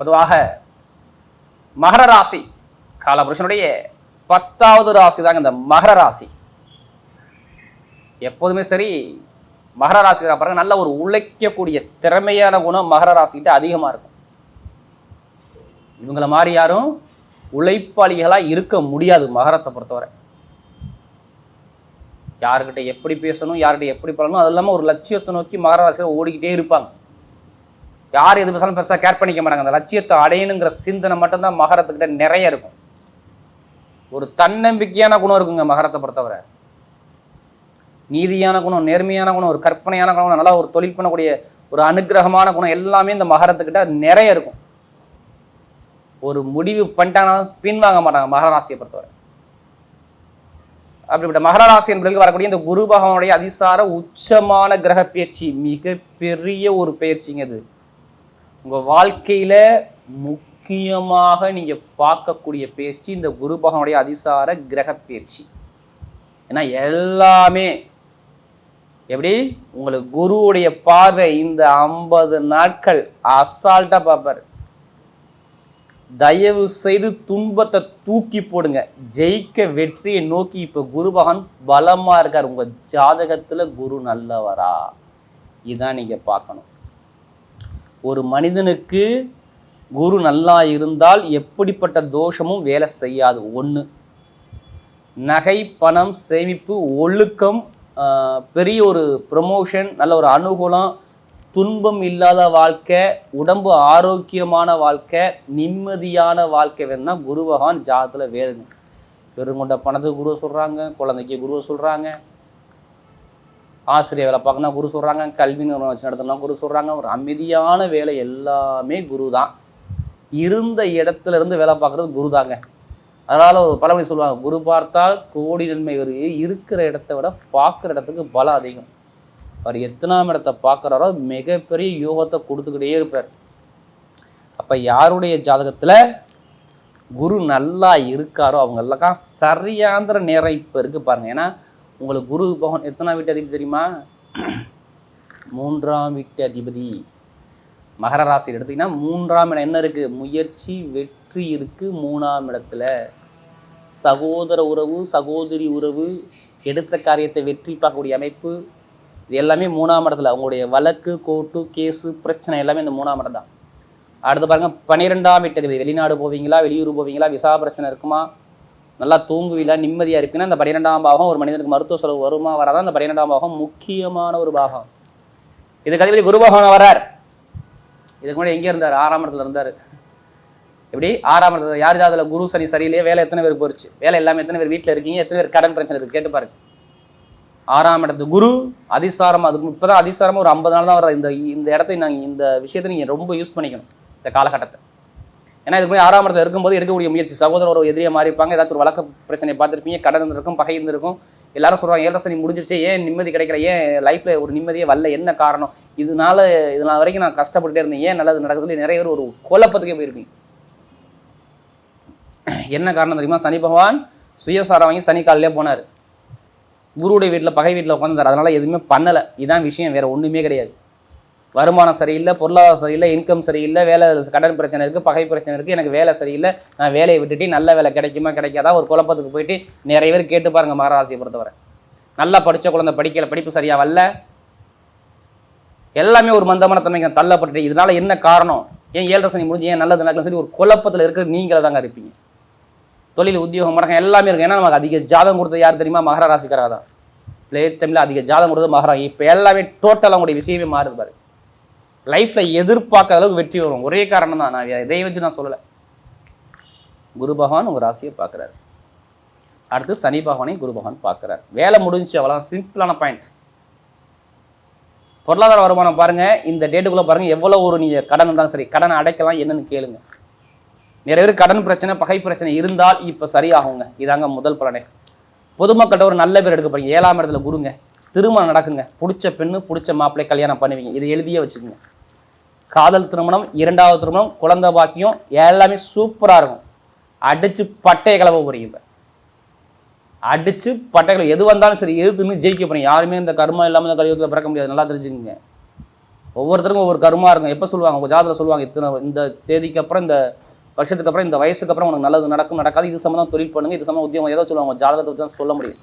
பொதுவாக மகர ராசி காலபுருஷனுடைய பத்தாவது ராசி தாங்க இந்த மகர ராசி. எப்போதுமே சரி மகர ராசி பாருங்க நல்ல ஒரு உழைக்கக்கூடிய திறமையான குணம் மகர ராசிக்கிட்ட அதிகமாக இருக்கும். இவங்கள மாதிரி யாரும் உழைப்பாளிகளாக இருக்க முடியாது மகரத்தை பொறுத்தவரை. யாருக்கிட்ட எப்படி பேசணும் யார்கிட்ட எப்படி பழகணும் அது இல்லாமல் ஒரு லட்சியத்தை நோக்கி மகர ராசியில் ஓடிக்கிட்டே இருப்பாங்க. யார் எது பேசாலும் பெருசாக கேர் பண்ணிக்க மாட்டாங்க. அந்த லட்சியத்தை அடையணுங்கிற சிந்தனை மட்டும்தான் மகரத்துக்கிட்ட நிறைய இருக்கும். ஒரு தன்னம்பிக்கையான குணம் இருக்குங்க மகரத்தை பொறுத்தவரை. நீதியான குணம் நேர்மையான குணம் ஒரு கற்பனையான குணம் நல்லா ஒரு தொழில் பண்ணக்கூடிய ஒரு அனுகிரகமான குணம் எல்லாமே இந்த மகரத்துக்கிட்ட நிறைய இருக்கும். ஒரு முடிவு பண்ணிட்டாங்கன்னா பின்வாங்க மாட்டாங்க மகராசியை பொறுத்தவரை. அப்படிப்பட்ட மகராசி என்பதற்கு வரக்கூடிய இந்த குரு பகவானுடைய அதிசார உச்சமான கிரக பயிற்சி மிகப்பெரிய ஒரு பயிற்சிங்க அது உங்கள் வாழ்க்கையில் முக்கியமாக நீங்கள் பார்க்கக்கூடிய பயிற்சி இந்த குரு பகவனுடைய அதிசார கிரக பயிற்சி ஏன்னா எல்லாமே எப்படி? உங்களுக்கு குருவுடைய பார்வை இந்த ஐம்பது நாட்கள் அசால்ட்டாக பார்ப்பார். தயவு செய்து துன்பத்தை தூக்கி போடுங்க. ஜெயிக்க வெற்றியை நோக்கி இப்போ குரு பகவான் பலமாக இருக்கார். உங்கள் ஜாதகத்தில் குரு நல்லவரா? இதான் நீங்கள் பார்க்கணும். ஒரு மனிதனுக்கு குரு நல்லா இருந்தால் எப்படிப்பட்ட தோஷமும் வேலை செய்யாது. ஒன்று நகை பணம் சேமிப்பு ஒழுக்கம் பெரிய ஒரு ப்ரமோஷன் நல்ல ஒரு அனுகூலம் துன்பம் இல்லாத வாழ்க்கை உடம்பு ஆரோக்கியமான வாழ்க்கை நிம்மதியான வாழ்க்கை வேணும்னா குரு பகவான் ஜாதத்தில் வேறுங்க பெருங்கொண்ட பணத்துக்கு குருவை சொல்கிறாங்க குழந்தைக்கு குருவை சொல்கிறாங்க ஆசிரியர் வேலை பார்க்கணும் குரு சொல்கிறாங்க கல்வி நிறுவனம் வச்சு நடத்தணும் குரு சொல்கிறாங்க ஒரு அமைதியான வேலை எல்லாமே குரு தான் இருந்த இடத்துல இருந்து வேலை பார்க்குறது குரு தாங்க அதனால் ஒரு பழமொழி சொல்லுவாங்க குரு பார்த்தால் கோடி நன்மை ஒரு இருக்கிற இடத்த விட பார்க்குற இடத்துக்கு பலம் அதிகம். அவர் எத்தனாம் இடத்தை பார்க்குறாரோ மிகப்பெரிய யோகத்தை கொடுத்துக்கிட்டே இருப்பார். அப்போ யாருடைய ஜாதகத்தில் குரு நல்லா இருக்காரோ அவங்களுக்கெல்லாம் சரியாந்திர நேரம் இப்போ இருக்குது பாருங்கள் ஏன்னா உங்களுக்கு குரு பகவான் எத்தனாம் வீட்டு அதிபதி தெரியுமா? மூன்றாம் வீட்டு அதிபதி. மகர ராசி எடுத்தீங்கன்னா மூன்றாம் இடம் என்ன இருக்குது முயற்சி வெற்றி இருக்குது மூணாம் இடத்துல. சகோதர உறவு சகோதரி உறவு எடுத்த காரியத்தை வெற்றி பார்க்கக்கூடிய அமைப்பு. இது எல்லாமே மூணாம் இடத்துல. அவங்களுடைய வழக்கு கோர்ட்டு கேஸு பிரச்சனை எல்லாமே இந்த மூணாம் இடம் தான். அடுத்து பாருங்க பன்னிரெண்டாம் வீட்டு வெளிநாடு போவீங்களா? வெளியூர் போவீங்களா? விசா பிரச்சனை இருக்குமா? நல்லா தூங்குவில நிம்மதியாக இருப்பீங்கன்னா இந்த பன்னிரெண்டாம் பாகம் ஒரு மனிதனுக்கு மருத்துவ செலவு வருமா வராதான் இந்த பன்னிரெண்டாம் பாகம் முக்கியமான ஒரு பாகம். இதுக்கு அதிபதி குரு பகவான் வரார் இதுக்கு முன்னாடி எங்கே இருந்தார்? ஆறாம் இடத்துல இருந்தார். எப்படி? ஆறாம் இடத்துல யார் ஜாதில் குரு சனி சரியில்லையே வேலை எத்தனை பேர் போயிடுச்சு வேலை எல்லாமே எத்தனை பேர் வீட்டில் இருக்கீங்க? எத்தனை பேர் கடன் பிரச்சனை இருக்குது கேட்டு பாருங்க. ஆறாம் இடத்து குரு அதிசாரம் அதுக்கு இப்போ தான் அதிசாரமாக ஒரு ஐம்பது நாள் தான் வர இந்த இந்த இடத்தை நாங்கள் இந்த விஷயத்தை நீங்கள் ரொம்ப யூஸ் பண்ணிக்கணும். இந்த காலகட்டத்தை. ஏன்னா இதுக்கு முன்னாடி ஆறாம் இடத்துல இருக்கும்போது எடுக்கக்கூடிய முயற்சி சகோதரர் ஒரு எதிரியை மாறிப்பாங்க இருப்பாங்க ஏதாச்சும் ஒரு வழக்கு பிரச்சனை பார்த்துருப்பீங்க கடன் இருந்திருக்கும் பகை இருந்திருக்கும். எல்லாரும் சொல்கிறாங்க ஏழரை சனி முடிஞ்சிருச்சு ஏன் நிம்மதி கிடைக்கல ஏன் லைஃப்பில் ஒரு நிம்மதியே வரல என்ன காரணம்? இதனால இதனால் வரைக்கும் நான் கஷ்டப்பட்டுட்டே இருந்தேன். ஏன் நல்லது நடக்குது நிறைய பேர் ஒரு குழப்பத்துக்கே போயிருப்பீங்க. என்ன காரணம் தெரியுமா? சனி பகவான் சுயசாரம் வாங்கி சனி காலிலே போனார். குருவுடைய வீட்டில் பகை வீட்டில் உட்காந்துருந்தார் அதனால் எதுவுமே பண்ணலை. இதான் விஷயம் வேறு ஒன்றுமே கிடையாது. வருமானம் சரியில்லை பொருளாதாரம் சரியில்லை இன்கம் சரியில்லை வேலை கடன் பிரச்சனை இருக்குது பகை பிரச்சனை இருக்குது எனக்கு வேலை சரியில்லை நான் வேலையை விட்டுட்டு நல்ல வேலை கிடைக்குமா கிடைக்காதா ஒரு குழப்பத்துக்கு போயிட்டு நிறைய பேர் கேட்டு பாருங்கள் மகராசியை பொறுத்தவரை. நல்லா படித்த குழந்தை படிக்கல படிப்பு சரியாக வரல. எல்லாமே ஒரு மந்தமான தன்மைக்கு தள்ளப்பட்டு இதனால் என்ன காரணம்? ஏன் ஏழரை சனி முடிஞ்சு ஏன் நல்லது நடக்கல சொல்லி ஒரு குழப்பத்தில் இருக்கிற நீங்கள தாங்க இருப்பீங்க. தொழில் உத்தியோகம் மடக்கம் எல்லாமே இருக்கும் ஏன்னா நமக்கு அதிக ஜாதகம் கொடுத்தது யார் தெரியுமா? மகர ராசிக்காரா தான். பிளே தமிழில் அதிக ஜாதகம் கொடுத்தது மகரம் இப்போ எல்லாமே டோட்டலாக உங்களுடைய விஷயமே மாறுது பாரு. லைஃப்பில் எதிர்பார்க்காத அளவுக்கு வெற்றி வரும். ஒரே காரணம் தான். நான் இதை வச்சு நான் சொல்லலை. குரு பகவான் உங்கள் ராசியை பார்க்குறாரு. அடுத்து சனி பகவானையும் குரு பகவான் பார்க்குறார். வேலை முடிஞ்சு அவ்வளோ சிம்பிளான பாயிண்ட் பொருளாதார வருமானம் பாருங்கள் இந்த டேட்டுக்குள்ளே பாருங்கள் எவ்வளோ ஒரு நீங்கள் கடன் இருந்தாலும் சரி கடனை அடைக்கலாம் என்னன்னு கேளுங்க. நிறைய பேர் கடன் பிரச்சனை பகை பிரச்சனை இருந்தால் இப்போ சரியாகுங்க. இதாங்க முதல் பலனே. பொதுமக்கள்கிட்ட ஒரு நல்ல பேர் எடுக்க ஏழாம் இடத்துல குருங்க. திருமணம் நடக்குங்க. பிடிச்ச பெண்ணு பிடிச்ச மாப்பிள்ளை கல்யாணம் பண்ணுவீங்க. இதை எழுதியே வச்சுக்கோங்க. காதல் திருமணம் இரண்டாவது திருமணம் குழந்தை பாக்கியம் எல்லாமே சூப்பராக இருக்கும். அடித்து பட்டையை கிளம்ப போகிறீங்க இப்போ அடிச்சு பட்டைகளை எது வந்தாலும் சரி எதுன்னு ஜெயிக்க போகிறீங்க யாருமே இந்த கர்மா இல்லாமல் இந்த கலியுகத்தில் பிறக்க முடியாது. நல்லா தெரிஞ்சுக்கங்க. ஒவ்வொருத்தருக்கும் ஒவ்வொரு கர்மா இருக்கும். எப்போ சொல்லுவாங்க? உங்கள் ஜாதகத்தில் சொல்லுவாங்க இத்தனை இந்த தேதிக்கு அப்புறம் இந்த வருஷத்துக்கு அப்புறம் இந்த வயசுக்கு அப்புறம் உனக்கு நல்லது நடக்கும் நடக்காது. இது சம்மந்தம் தொழில் பண்ணுங்க. இது சம்மந்தம் உத்தியோகம். ஏதோ சொல்லுவாங்க? ஜாதகத்தை வச்சு தான் சொல்ல முடியும்.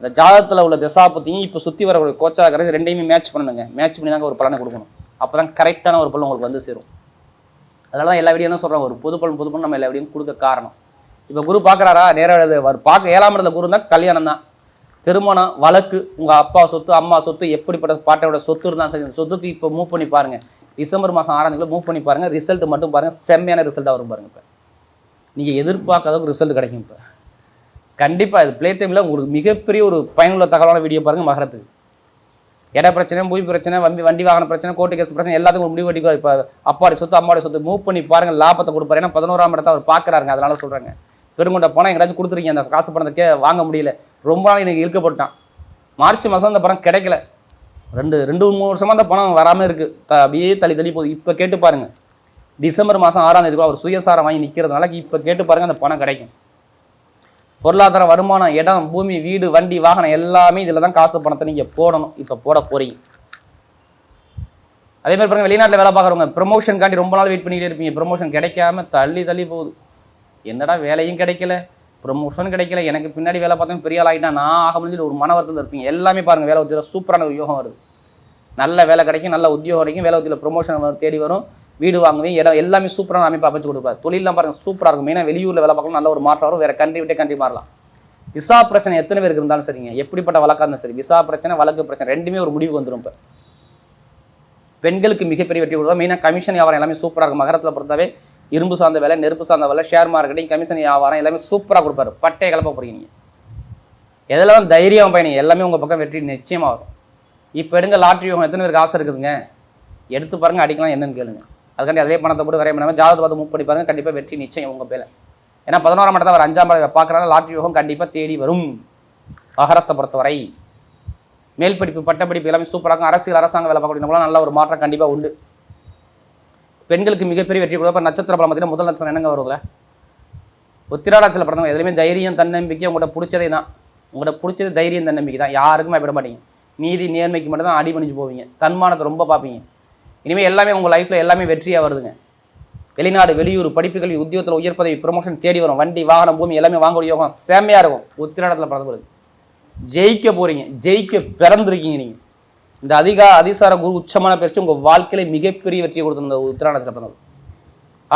இந்த ஜாதகத்தில் உள்ள திசாபத்தியும் இப்போ சுற்றி வரக்கூடிய கோச்சாகிறது ரெண்டையுமே மேட்ச் பண்ணணுங்க மேட்ச் பண்ணி தாங்க ஒரு பலனை கொடுக்கணும். அப்போ தான் கரெக்டான ஒரு பலன் உங்களுக்கு வந்து சேரும். அதனால தான் எல்லா வீடியோ என்ன சொல்கிறாங்க ஒரு புது பலன் புது பலன் நம்ம எல்லா வீடியும் கொடுக்க காரணம். இப்போ குரு பார்க்குறாரா நேராக அவர் பார்க்க ஏழாம் இடத்துல குரு தான் கல்யாணம் தான். திருமணம் வழக்கு உங்கள் அப்பா சொத்து அம்மா சொத்து எப்படிப்பட்ட பாட்டையோட சொத்து இருந்தாலும் சரி அந்த சொத்துக்கு இப்போ மூவ் பண்ணி பாருங்கள் டிசம்பர் மாதம் ஆறாம் தேதி மூவ் பண்ணி பாருங்கள் ரிசல்ட் மட்டும் பாருங்கள் செம்மையான ரிசல்ட்டாக வரும் பாருங்கள் இப்போ. நீங்கள் எதிர்பார்க்காதவங்க ரிசல்ட் கிடைக்கும் இப்போ. கண்டிப்பாக இது ப்ளே டைமில் உங்களுக்கு மிகப்பெரிய ஒரு பயனுள்ள தகவலான வீடியோ பாருங்கள் மகரத்துக்கு. இட பிரச்சனை பூமி பிரச்சனை வண்டி வண்டி வாகன பிரச்சனை கோர்ட்டு கேஸ் பிரச்சனை எல்லாத்துக்கும் முடிவு வட்டி இப்போ அப்பாடி சொத்து அம்மாடி சொத்து மூவ் பண்ணி பாருங்கள் லாபத்தை கொடுப்பாரு. ஏன்னா பதினோராம் இடத்தை அவர் பார்க்குறாருங்க அதனால சொல்கிறாங்க பெருங்கொண்ட பணம் எங்கேயாச்சும் கொடுத்துருக்கீங்க அந்த காசு பணத்தை வாங்க முடியல. ரொம்ப நாள் எனக்கு இழுக்கப்பட்டான். மார்ச் மாதம் அந்த பணம் கிடைக்கல. ரெண்டு ரெண்டு மூணு வருஷமாக அந்த பணம் வராமல் இருக்குது த அப்படியே தள்ளி தள்ளி போகுது. இப்போ கேட்டு பாருங்கள் டிசம்பர் மாதம் ஆறாம் தேதி அவர் சுயசாரம் வாங்கி நிற்கிறதுனால இப்போ கேட்டு பாருங்கள் அந்த பணம் கிடைக்கும். பொருளாதார வருமானம் இடம் பூமி வீடு வண்டி வாகனம் எல்லாமே இதில் தான் காசு பணத்தை நீங்கள் போடணும். இப்போ போட போகிறீங்க அதே மாதிரி பாருங்கள் வெளிநாட்டில் வேலை பார்க்குறவங்க ப்ரொமோஷனுக்காண்டி ரொம்ப நாள் வெயிட் பண்ணிக்கிட்டே இருப்பீங்க. ப்ரொமோஷன் கிடைக்காம தள்ளி தள்ளி போகுது. என்னடா வேலையும் கிடைக்கல ப்ரொமோஷன் கிடைக்கல எனக்கு பின்னாடி வேலை பார்த்தோம் பெரிய ஆள் ஆகிட்டா நான் ஆக முடிஞ்சு ஒரு மன வருத்தத்தில் இருப்பீங்க. எல்லாமே பாருங்கள் வேலை உத்தியில் சூப்பரான ஒரு யோகம் வருது. நல்ல வேலை கிடைக்கும் நல்ல உத்தியோகம் கிடைக்கும் வேலை உத்தியில் ப்ரொமோஷன் தேடி வரும். வீடு வாங்குவேன் இடம் எல்லாமே சூப்பரான அமைப்பு அமைச்சு கொடுப்பாரு. தொழிலாம் பாருங்கள் சூப்பராக இருக்கும். மெயினாக வெளியூரில் வேலை பார்க்கணும் நல்ல ஒரு மாற்றம் வரும். வேறு கண்ட்ரி விட்டே கண்ட்ரி மாறலாம். விசா பிரச்சனை எத்தனை பேருக்கு இருந்தாலும் சரிங்க. எப்படிப்பட்ட வழக்காக இருந்தாலும் சரி. விசா பிரச்சனை வழக்கு பிரச்சனை ரெண்டுமே ஒரு முடிவுக்கு வந்துடும் இப்போ. பெண்களுக்கு மிகப்பெரிய வெற்றி கொடுக்கும் மெயினாக கமிஷன் வியாபாரம் எல்லாமே சூப்பராக இருக்கும். மகரத்தில் பொறுத்தவே இரும்பு சார்ந்த வேலை நெருப்பு சார்ந்த வேலை ஷேர் மார்க்கெட்டிங் கமிஷன் வியாபாரம் எல்லாமே சூப்பராக கொடுப்பாரு. பட்டையை கிளப்ப போகிறீங்க எதெல்லாம் தைரியம் பயணிங்க எல்லாமே உங்கள் பக்கம் வெற்றி நிச்சயமாக வரும். இப்போ எடுங்க லாட்ரி யோகம் எத்தனை பேருக்கு ஆசை இருக்குதுங்க? எடுத்து பாருங்கள் அடிக்கலாம் என்னன்னு கேளுங்க. அதுக்காண்டி அதே பணத்தை போட்டு வரைய பண்ணாமல் ஜாதகத்தை பார்த்து மூவ் பண்ணி பாருங்க. கண்டிப்பாக வெற்றி நிச்சயம் உங்கள் பேரில் ஏன்னா பதினோராம் இடத்தை அவர் அஞ்சாம் படம் பார்க்குறாங்க லாட்ரி யோகம் கண்டிப்பாக தேடி வரும். மகரத்தை பொறுத்தவரை. மேல் படிப்பு பட்டப்படிப்பு எல்லாமே சூப்பராக இருக்கும். அரசியல் அரசாங்க வேலை பார்க்கக்கூடியவங்களாம் நல்ல ஒரு மாற்றம் கண்டிப்பாக உண்டு. பெண்களுக்கு மிகப்பெரிய வெற்றி கொடுப்ப நட்சத்திர பலம் பார்த்தீங்கன்னா முதல் நட்சத்திரம் என்னங்க வருதுல? உத்திராடத்தில் பிறந்தவங்க எதுலையுமே தைரியம் தன்னம்பிக்கை உங்கள்கிட்ட பிடிச்சதே தான் உங்கள்கிட்ட பிடிச்சது தைரியம் தன்னம்பிக்கை தான் யாருக்கும் பயப்பட மாட்டீங்க. நீதி நேர்மைக்கு மட்டும் தான் அடிபணிஞ்சு போவீங்க. தன்மானத்தை ரொம்ப பார்ப்பீங்க. இனிமேல் எல்லாமே உங்கள் லைஃப்பில் எல்லாமே வெற்றியாக வருதுங்க. வெளிநாடு வெளியூர் படிப்புகள் உத்தியோகத்தில் உயர் பதவி ப்ரொமோஷன் தேடி வரும். வண்டி வாகனம் பூமி எல்லாமே வாங்கக்கூடிய யோகம் செம்மையாக இருக்கும். உத்திராடத்தில் பிறந்தவங்களுக்கு ஜெயிக்க போகிறீங்க ஜெயிக்க பிறந்திருக்கீங்க நீங்கள் இந்த அதிகா அதிசார குரு உச்சமான பயிற்சி உங்கள் வாழ்க்கையில மிகப்பெரிய வெற்றியை கொடுத்துருந்த உத்திராடத்தில் பிறந்தவர்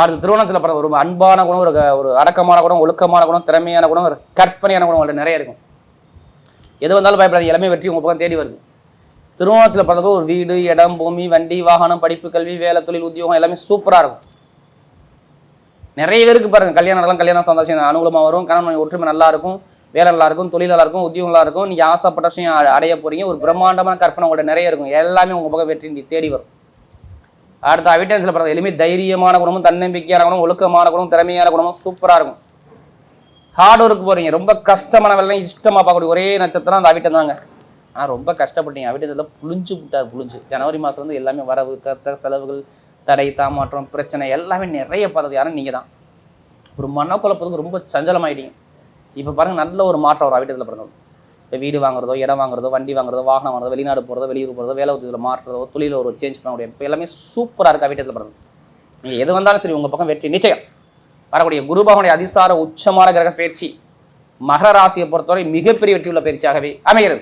அடுத்து திருவண்ணாச்சல பிறந்த ஒரு அன்பான குணம் ஒரு ஒரு அடக்கமான குணம் ஒழுக்கமான குணம் திறமையான குணம் ஒரு கற்பனையான குணம் உங்கள்கிட்ட நிறைய இருக்கும். எது வந்தாலும் பயப்படாது எல்லாமே வெற்றி உங்கள் பக்கம் தேடி வருது. திருவண்ணாச்சல பிறந்தவங்க ஒரு வீடு இடம் பூமி வண்டி வாகனம் படிப்பு கல்வி வேலை தொழில் உத்தியோகம் எல்லாமே சூப்பராக இருக்கும். நிறைய பேருக்கு பாருங்கள் கல்யாணம் கல்யாணம் சந்தோஷம் அனுகூலமாக வரும் கணவன் ஒற்றுமை நல்லா இருக்கும் வேலை நல்லா இருக்கும் தொழில் நல்லா இருக்கும் உத்தியோகம் நல்லா இருக்கும். நீங்க ஆசைப்பட்ட விஷயம் அடைய போறீங்க ஒரு பிரம்மாண்டமான கற்பனை உங்கள்கிட்ட நிறைய இருக்கும். எல்லாமே உங்கள் பக்கம் வெற்றி தேடி வரும். அடுத்த அவிட்டன்ஸில் பிறந்த எளிமை தைரியமான குணமும் தன்னம்பிக்கையான குணம் ஒழுக்கமான குணம் திறமையான குணமும் சூப்பராக இருக்கும். ஹார்ட் ஒர்க் போகிறீங்க ரொம்ப கஷ்டமான வேலை இஷ்டமாக பார்க்கக்கூடிய ஒரே நட்சத்திரம் அந்த அவிட்டம் தாங்க. ஆனால் ரொம்ப கஷ்டப்பட்டீங்க. அவிட்டத்தில் புளிஞ்சு விட்டார் புளிஞ்சு ஜனவரி மாதம் வந்து எல்லாமே வரவு கத்த செலவுகள் தடை தாமாற்றம் பிரச்சனை எல்லாமே நிறைய பார்த்தது யாரும் நீங்கள் தான். ஒரு மனக்குழப்பத்துக்கு ரொம்ப சஞ்சலமாயிட்டீங்க. இப்போ பாருங்கள் நல்ல ஒரு மாற்றம் வரும் அவிட்டத்தில் பிறந்தது. இப்போ வீடு வாங்குறதோ இடம் வாங்குறதோ வண்டி வாங்குறதோ வாகனம் வாங்குறதோ வெளிநாடு போகிறதோ வெளியூர் போகிறதோ வேலை உதவியில் மாற்றுறதோ தொழில ஒரு சேஞ்ச் பண்ண முடியும் இப்போ எல்லாமே சூப்பராக இருக்குது அவிட்டத்தில் பிறந்தது. நீங்கள் எது வந்தாலும் சரி உங்கள் பக்கம் வெற்றி நிச்சயம். வரக்கூடிய குருபகனுடைய அதிசார உச்சமான கிரக பயிற்சி மகர ராசியை பொறுத்தவரை மிகப்பெரிய வெற்றியுள்ள பயிற்சியாகவே அமைகிறது.